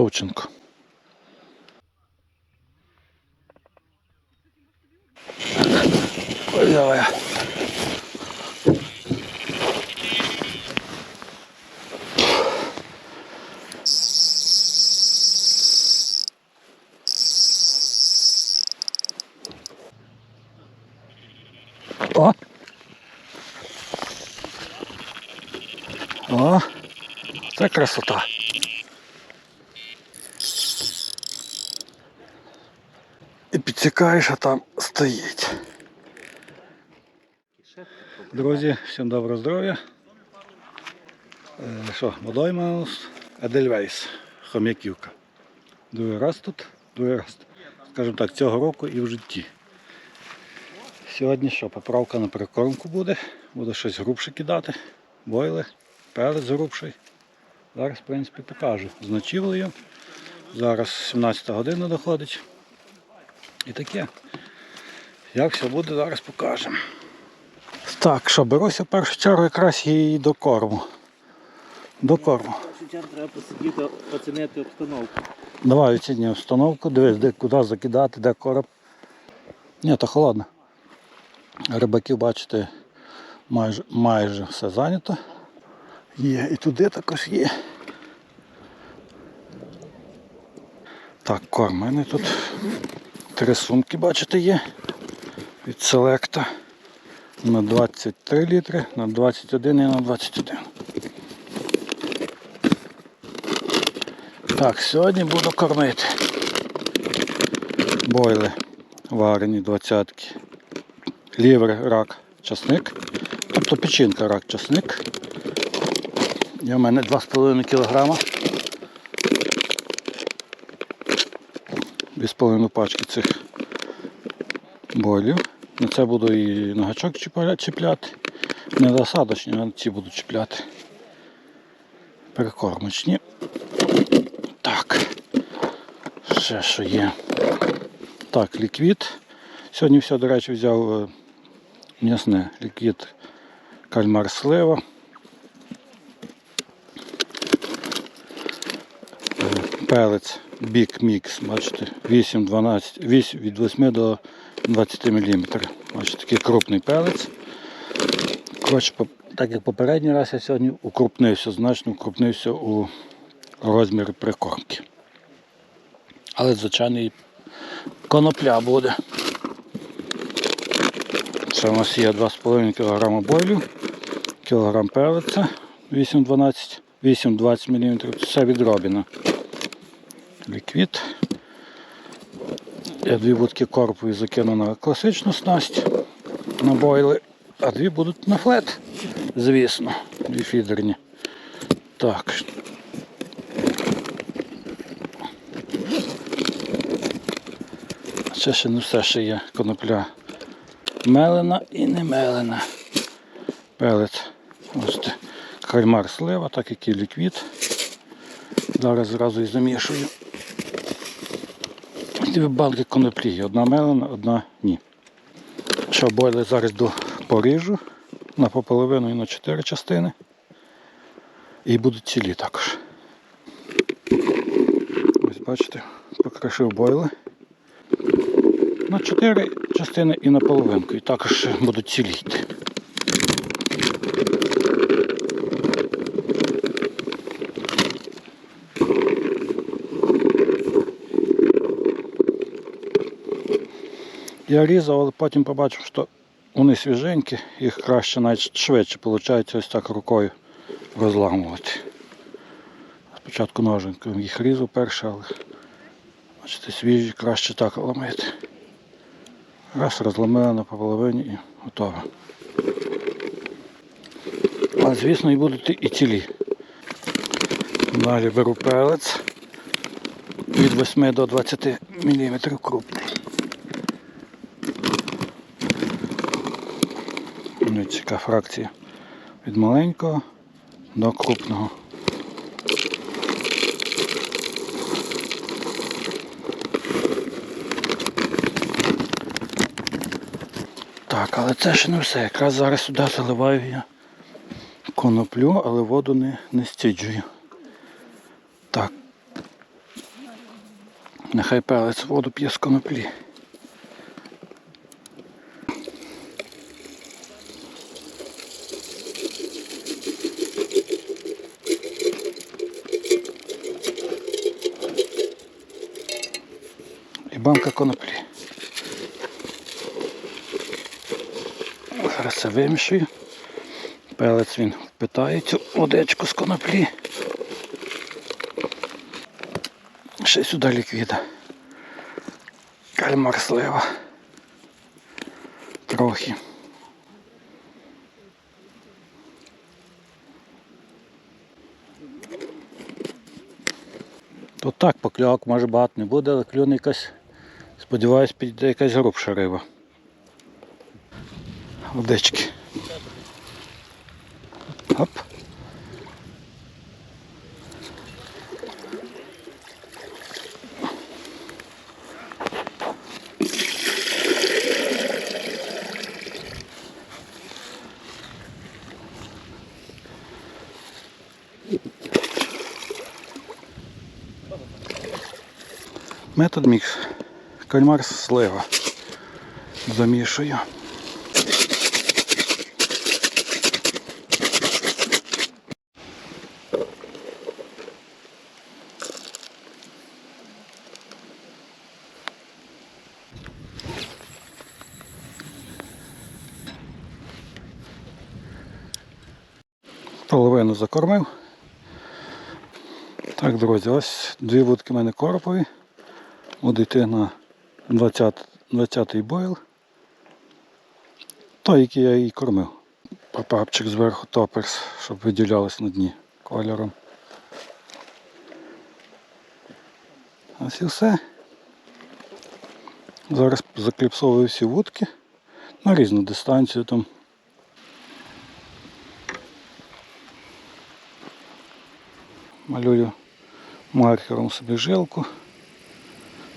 Товченко. Ой, давай. О! О! Це красота. А там стоїть. Друзі, всім доброго здоров'я. Е, Що, водойма у хом'яківка. Другий раз тут, другий раз. Скажімо так, цього року і в житті. Сьогодні що, поправка на прикормку буде. Буду щось грубше кидати. Бойли, перець грубший. Зараз, в принципі, покажу. Зночівлею. Зараз 17 година доходить. І таке. Як все буде, зараз покажемо. Так, що, беруся в першу чергу якраз і до корму. До корму. Треба посидіти, оцінити обстановку. Давай оцінюй обстановку, дивись, де куди закидати, де короб. Ні, то холодно. Рибаків, бачите, майже, майже все зайнято. Є, і туди також є. Так, корм. Мене тут три сумки, бачите, є. Від селекта на 23 літри, на 21 і на 21. Так, сьогодні буду кормити. Бойли варені двадцятки. Лівер, рак, часник. Тобто печінка, рак, часник. Є в мене 2,5 кг. 2,5 пачки цих бойлів. На це буду і на гачок чіпляти. Не досадочні, а ці буду чіпляти. Перекормочні. Так. Ще що є. Так, ліквід. Сьогодні все, до речі, взяв е, м'ясне. Ліквід кальмар слива. Е, Пелець Big Mix, бачите, 8-12, 8, від 8 до 20 мм. Бачите, такий крупний пелець. Коротше, так як попередній раз я сьогодні укрупнився, значно укрупнився у розмір прикормки. Але звичайний конопля буде. Це у нас є 2,5 кг бойлю, кілограм пелиця 8-12, 8-20 мм. Це все від Робіна. Ліквід. Я дві будки корпові закину на класичну снасть на бойли, а дві будуть на флет, звісно, дві фідерні. Так, Ще ще не все ще є конопля мелена і не мелена. Пелець. Ось кальмар слива, так як і ліквід. Зараз зразу і замішую. Дві банки коноплі. Одна мелена, одна ні. Що бойли зараз до поріжу на пополовину і на чотири частини. І будуть цілі також. Ось бачите, покришив бойли на 4 частини і на половинку. І також будуть цілі йти. Я різав, але потім побачив, що вони свіженькі, їх краще навіть швидше виходить ось так рукою розламувати. Спочатку ноженьком їх різав перше, але бачите, свіжі краще так ламати. Раз розламила на половині і готово. А звісно і будуть і цілі. Далі беру пелець від 8 до 20 мм крупний. Цяка фракція від маленького до крупного. Так, але це ще не все. Якраз зараз сюди заливаю я коноплю, але воду не, не стіджую. Так. Нехай пелець воду п'є з коноплі. І банка коноплі. Зараз це вимішую. Пелець він впитає цю водичку з коноплі. Ще сюди ліквіда. Кальмар слива. Трохи. Тут так покльовок може багато не буде, але клюне якась, сподіваюсь, підійде якась грубша риба. Водички. Оп. Метод мікс. Кальмар слива. Замішую. Половину закормив. Так, друзі, ось дві вудки в мене коропові. Буду йти на 20, 20-й бойл. Той, який я і кормив. Попапчик зверху топерс, щоб виділялось на дні кольором. Ось і все. Зараз закліпсовую всі вудки на різну дистанцію там. Малюю маркером собі жилку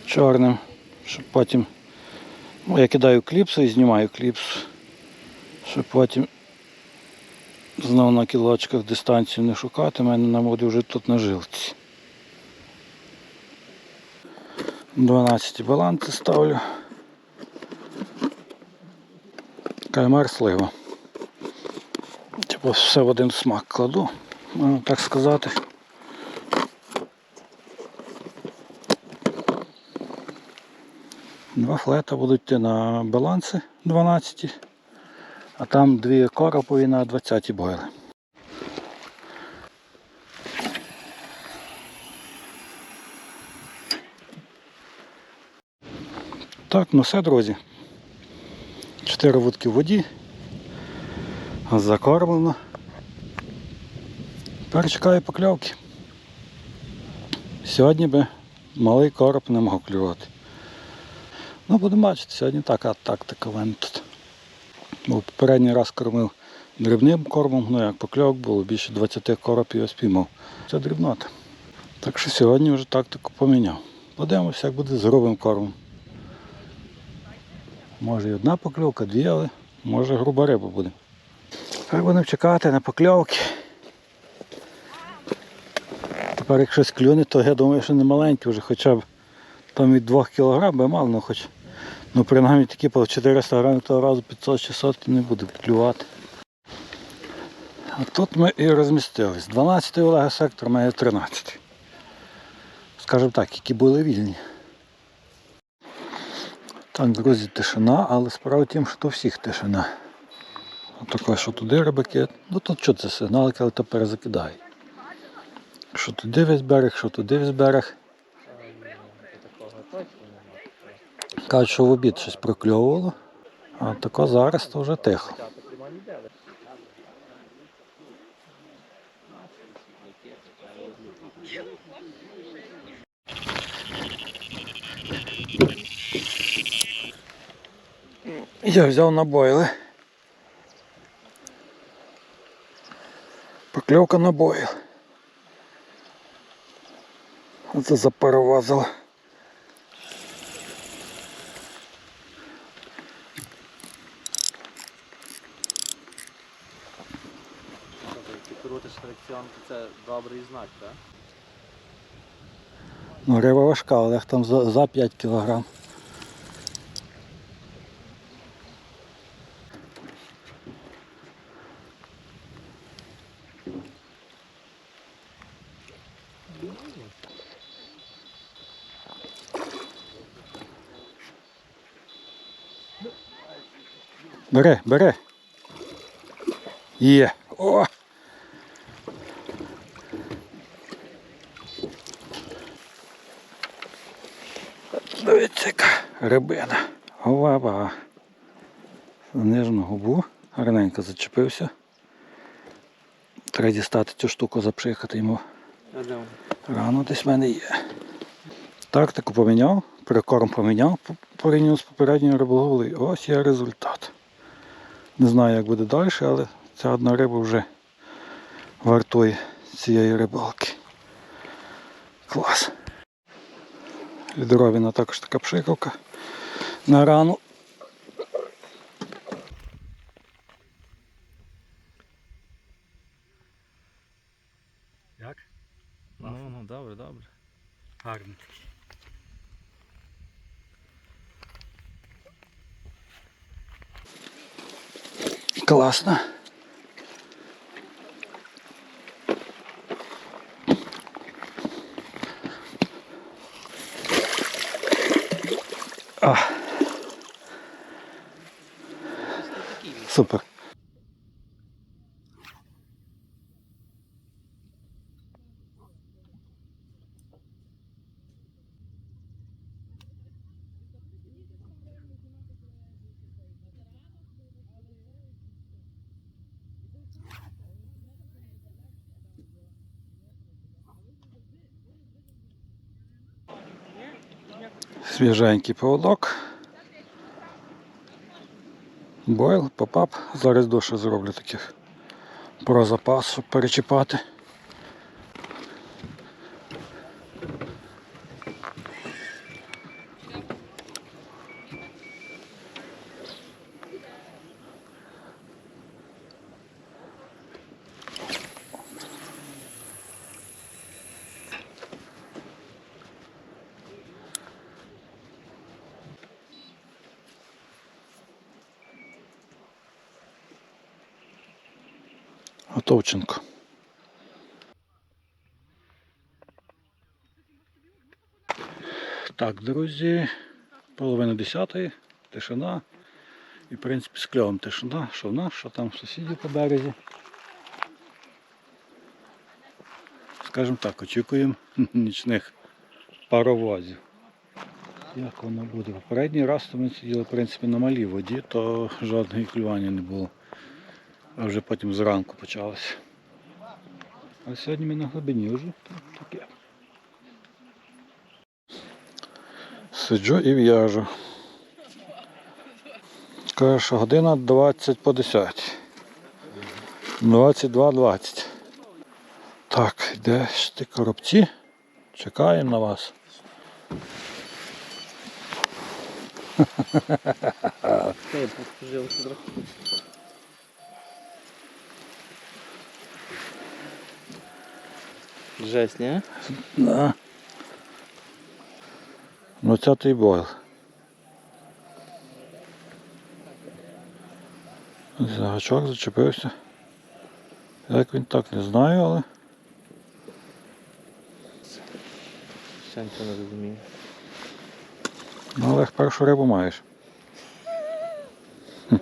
чорним, щоб потім ну, я кидаю кліпсу і знімаю кліпсу, щоб потім знову на кілочках дистанцію не шукати, мене на воді вже тут на жилці. 12 баланси ставлю. Кальмар слива. Типу все в один смак кладу, можна так сказати. Два флета будуть йти на баланси 12, а там дві коропові на 20 бойли. Так, ну все, друзі. Чотири вудки в воді. Закормлено. Тепер чекаю покльовки. Сьогодні би малий короб не мав клювати. Ну, будемо бачити, сьогодні така тактика тут. Бо попередній раз кормив дрібним кормом, ну як покльовок було, більше 20 коропів я спіймав. Це дрібнота. Так що сьогодні вже тактику поміняв. Подивимося, як буде з грубим кормом. Може і одна покльовка, дві, але може груба риба буде. Тепер будемо чекати на покльовки. Тепер як щось клюне, то я думаю, що не маленьке вже хоча б там від 2 кг би мало, ну хоч ну принаймні такі по 400 грамів того разу 500-600 не буде клювати. А тут ми і розмістились. 12 Олега сектор має 13. Скажімо так, які були вільні. Так, друзі, тишина, але справа в тім, що то всіх тишина. Отако, що туди рибаки, ну тут що це сигналки, але то перезакидають. Що туди весь берег, що туди весь берег. Кажуть, що в обід щось прокльовувало, а тако зараз то вже тихо. Я взяв на бойли. Покльовка на. Оце запаровазило. Ти крутиш фрикціонку, це добрий знак, так? Ну, риба важка, але там за, за 5 кілограм. Бери, бери. Є. О! Дивіться, яка рибина. Ова-ба. Нижну губу. Гарненько зачепився. Треба дістати цю штуку, запшикати йому. Рано десь в мене є. Тактику поміняв, прикорм поміняв по- порівняно з попередньою риболовлею. Ось є результат. Не знаю, як буде далі, але ця одна риба вже вартує цієї рибалки. Клас. Від Ровіна також така пшикавка на рану. Як? Ну, ну, добре, добре. Гарний. Класно. А. Супер. Свіженький поводок. Бойл, попап. Зараз душе зроблю таких про запас, щоб перечіпати. Готовченко. Так, друзі, половина десятої, тишина. І в принципі з кльовом тишина, що в нас, що там в сусідів по березі. Скажімо так, очікуємо нічних паровозів. Як воно буде? Попередній раз то ми сиділи в принципі на малій воді, то жодного клювання не було. А вже потім зранку почалося. А сьогодні ми на глибині вже таке. Сиджу і в'яжу. Каже, година 20 по 10. 22.20. Так, де ж ти коробці? Чекаємо на вас. Ти поскажи трохи. Жесть, не? Да. Ну це той бойл. За гачок зачепився. Як він так, не знаю, але Ще нічого не розумію. ну, але першу рибу маєш.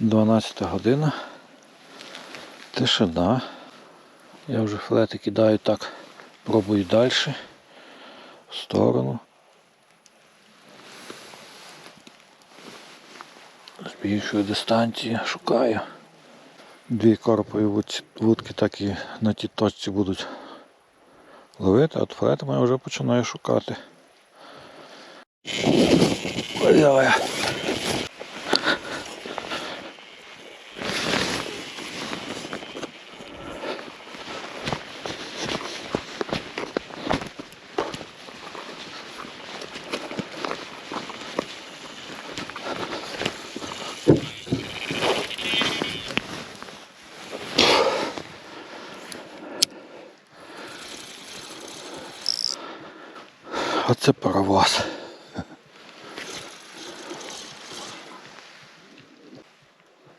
12 година. Тишина. Я вже флети кидаю так, пробую далі. В сторону. Збільшую дистанцію, шукаю. Дві коропові вудки так і на тій точці будуть ловити, от флетами я вже починаю шукати. Ой, давай. Оце паровоз.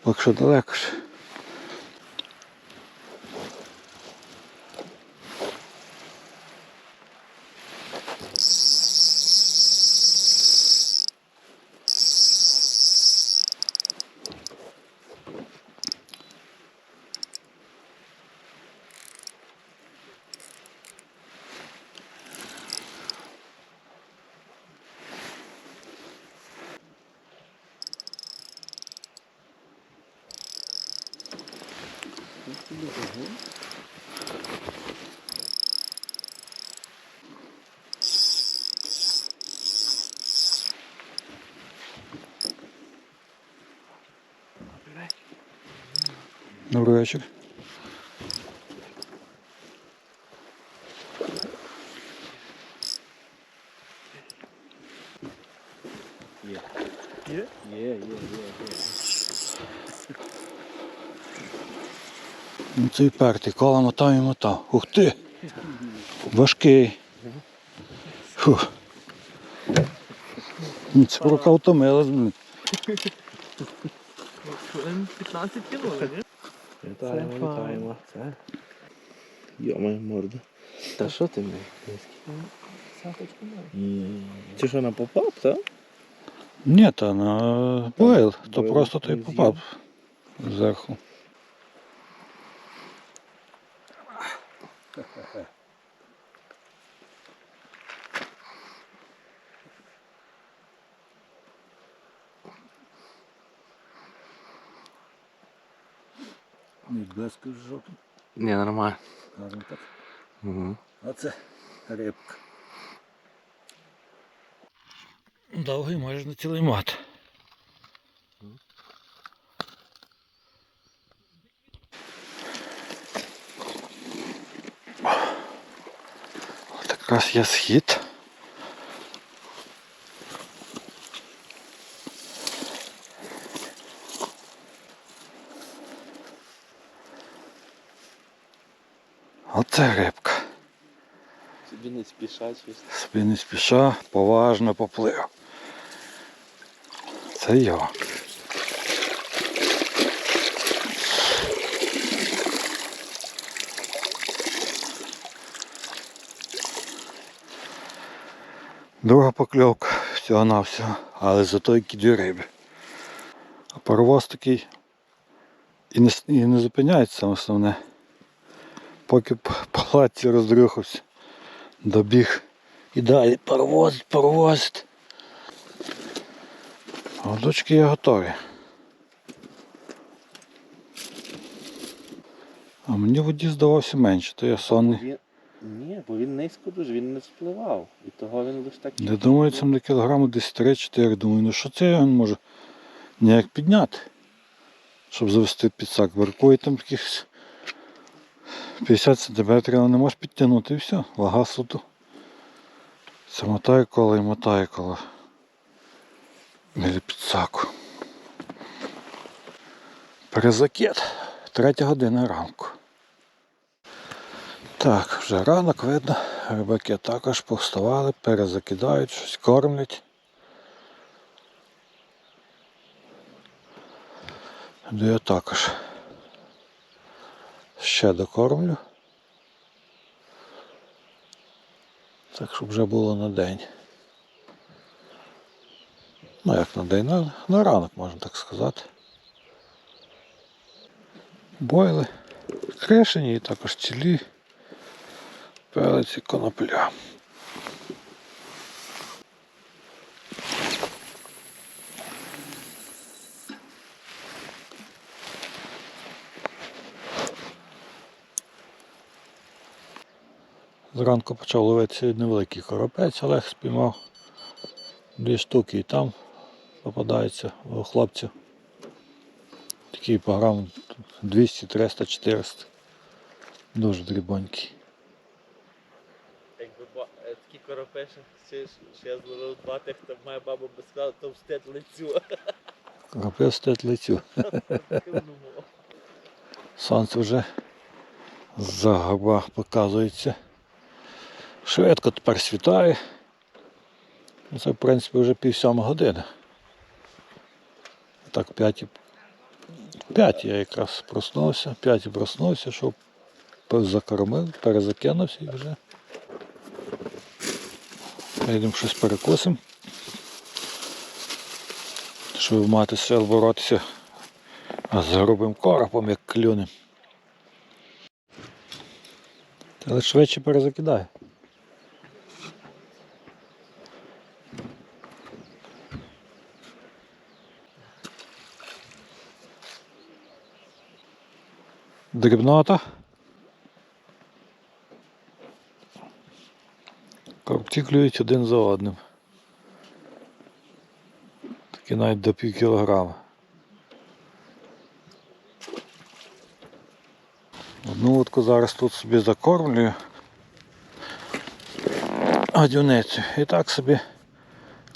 Якщо що далеко ж. Добрий вечір. Є. Є? Є, цей пертий, кола мотав і мотав. Ух ти! Важкий. Фух. Ну, Це рука втомилась. блін. Хвилин 15 кинули, ні? Це вітаємо. Це. Йомай морда. Та що ти мені? Саточку. Ти що на попап, так? Ні, та на бойл, то просто той попап попав зверху. Не блеск жовтим, Ні, нормально. гарно так. Угу. А це рибка. Довгий майже на цілий мат. От якраз є схід. Оце рибка. Собі не спішать щось. Собі не спіша, поважно поплив. Це його. Друга покльовка всього на всього, але зато які дві риби. А паровоз такий і не, і не зупиняється саме основне. Поки палаці роздрюхався, добіг і далі паровозить, паровозить. А дочки є готові. А мені воді здавався менше, то я сонний. Ні, бо він низько дуже, він не спливав. І того він лише так. Я думаю, це на кілограму десь 3-4. Думаю, ну що це він може ніяк підняти, щоб завести підсак. Веркує там якихось 50 см не можеш підтягнути і все, вага суду. Це мотає коло і мотає коло. Біля підсаку. Перезакет. Третя година ранку. Так, вже ранок видно, рибаки також повставали, перезакидають, щось кормлять. Де я також ще докормлю. Так, щоб вже було на день. Ну як на день, на, на ранок можна так сказати. Бойли, крешені і також цілі. пелиці конопля. Зранку почав ловитися невеликий коропець, Олег спіймав. Дві штуки і там попадається у хлопців. Такий по грам 200, 300, 400. Дуже дрібонький. Якби е, такі коропеші, ще я зловив два тих, то моя баба би сказала, то встет лицю. Коропець стоять лицю. Сонце вже за горба показується. Швидко тепер світає. Ну, Це, в принципі, вже пів сьома година. Так, в п'ятій. в П'ятій я якраз проснувся, в п'ятій проснувся, щоб закормив, перезакинувся і вже. Йдемо щось перекусимо. Щоб мати сил боротися з грубим коропом, як клюнем. Але швидше перезакидає. Дрібнота. Коробці клюють один за одним. Такі навіть до пів кілограма. Одну утку зараз тут собі закормлюю. Гадюницю. І так собі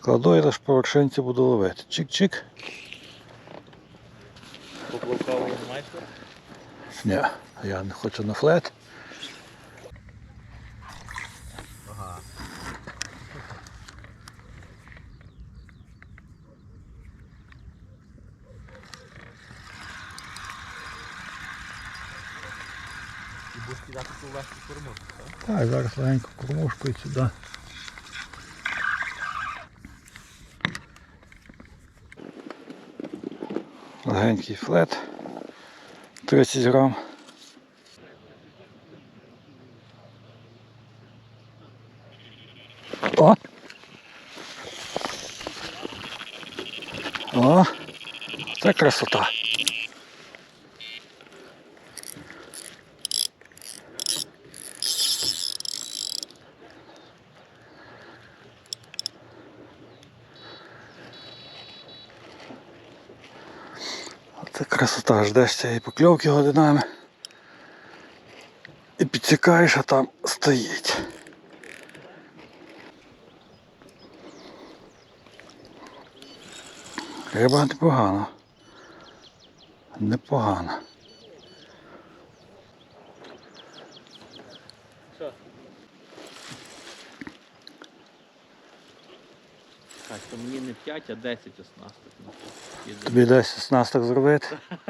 кладу і лише повершинці буду ловити. Чик-чик. Поплавково маєте? Ні, я не хочу на флет. І так? Так, зараз легенько кормушкою сюди. Легенький флет. 30 грам. О! О! Це красота. Красота, ждеш цієї покльовки годинами. І підсікаєш, а там стоїть. Риба непогана. Непогана. Що? Так, то мені не 5, а 10 оснасток. Ну, Тобі десь 16 зробити.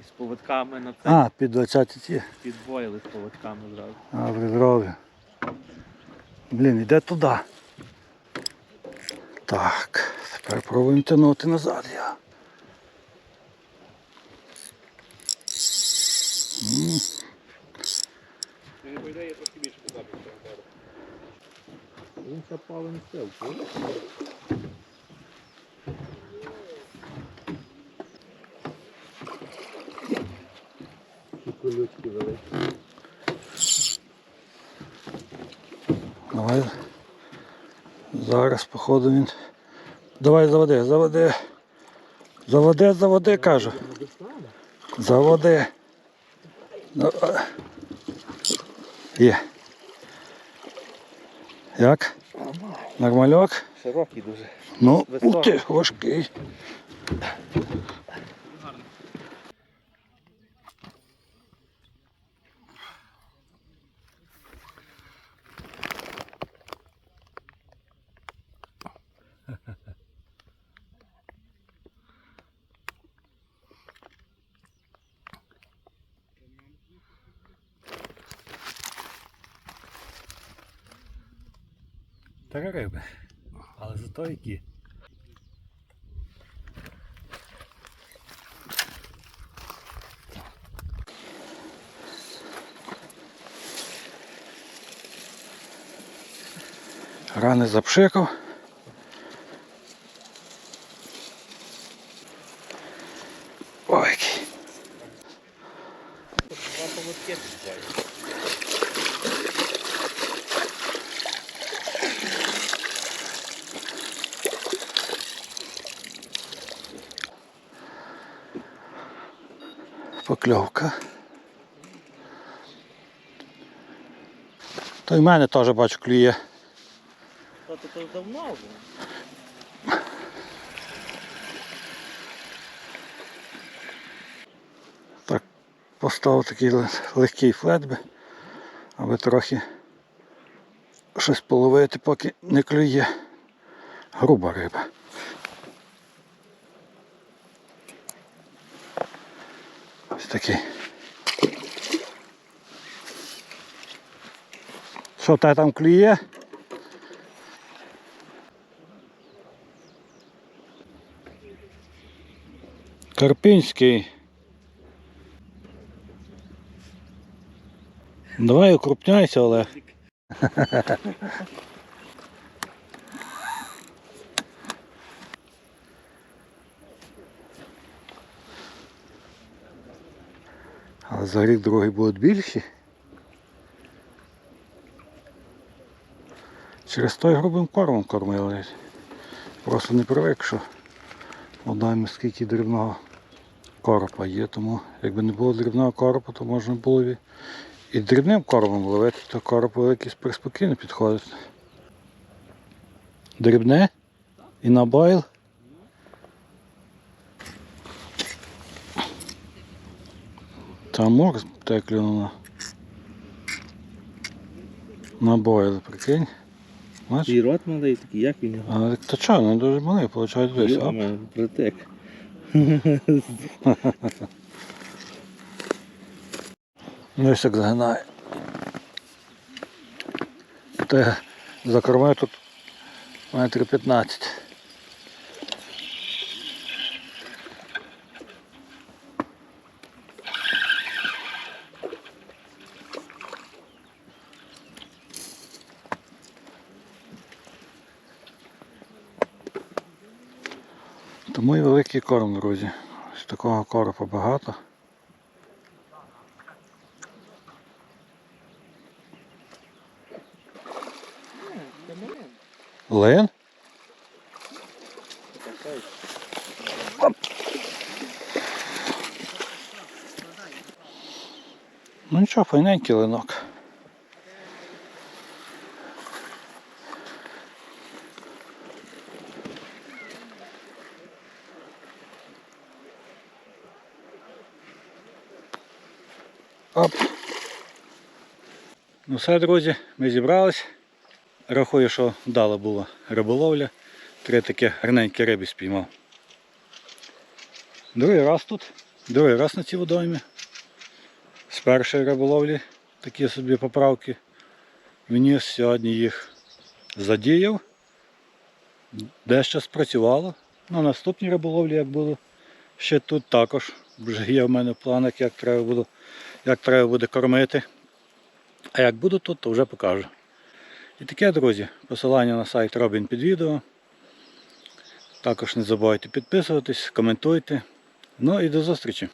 І з поводками на це А, під 20 ті. підвоїли з поводками зразу. Добре, зроблю. Блін, іде туди. Так, тепер пробуємо тягнути назад я. М. Він запалим стил, колючки великі. Давай. Зараз, походу, він. Давай заводи, заводи. Заводи, заводи, кажу. Заводи. Ну. Є. Як? Нормальок? Широкий дуже. Ну, ух ти, важкий. Три риби. Але зато які. Рани запшикав. Ой, який. Два поводки підвоїли. Покльовка. То й в мене теж бачу клює. Та то, давно вже. Так, поставив такий легкий флет би, аби трохи щось половити, поки не клює. груба риба. Такий. Що та там клює? Карпінський. Давай укрупняйся, Олег. За рік другий будуть більші. Через той грубим кормом кормили. Просто не привик, що однаємо скільки дрібного коропа є, тому якби не було дрібного коропа, то можна було б і- дрібним коропом ловити, то короб великий спокійно підходить. Дрібне і на бойл. Там мор теклюнув на. На бойл, прикинь. Бачиш? І рот малий такий, як він його? А то чого, не дуже малий, виходить десь. Оп. Притек. Ну і так загинає. Те за кормою тут метрів 15. Великий корм, друзі. Ось такого коропа багато. Оп. Ну нічого, файненький линок. Оп. Ну все, друзі, ми зібрались. Рахую, що вдала була риболовля. Три такі гарненькі риби спіймав. Другий раз тут, другий раз на цій водоймі. З першої риболовлі такі собі поправки. Вніс сьогодні їх задіяв. Дещо спрацювало. На наступній риболовлі, як буду, ще тут також. Вже є в мене в як треба, буду, як треба буде кормити. А як буду тут, то вже покажу. І таке, друзі, посилання на сайт Робін під відео. Також не забувайте підписуватись, коментуйте. Ну і до зустрічі!